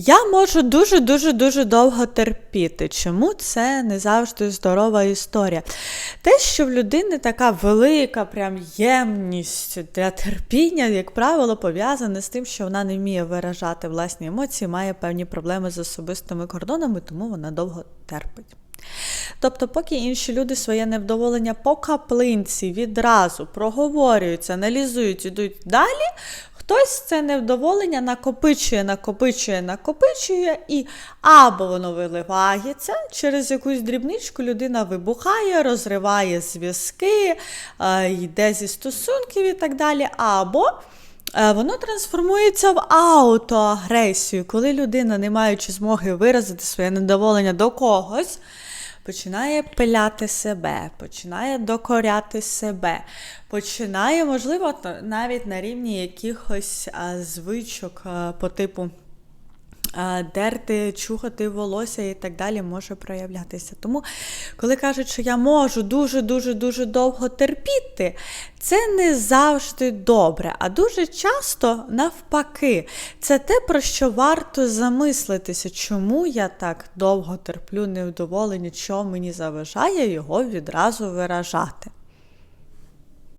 Я можу дуже-дуже дуже довго терпіти. Чому це не завжди здорова історія? Те, що в людини така велика прям ємність для терпіння, як правило, пов'язане з тим, що вона не вміє виражати власні емоції, має певні проблеми з особистими кордонами, тому вона довго терпить. Тобто, поки інші люди своє невдоволення по каплинці відразу проговорюють, аналізують, ідуть далі, хтось це невдоволення накопичує, накопичує, накопичує, і або воно виливається через якусь дрібничку, людина вибухає, розриває зв'язки, е, йде зі стосунків і так далі, або е, воно трансформується в аутоагресію, коли людина, не маючи змоги виразити своє недоволення до когось, починає пиляти себе, починає докоряти себе, починає, можливо, навіть на рівні якихось звичок по типу. Дерти, чухати волосся і так далі може проявлятися. Тому, коли кажуть, що я можу дуже-дуже дуже довго терпіти, це не завжди добре, а дуже часто навпаки. Це те, про що варто замислитися, чому я так довго терплю невдоволення, що мені заважає його відразу виражати.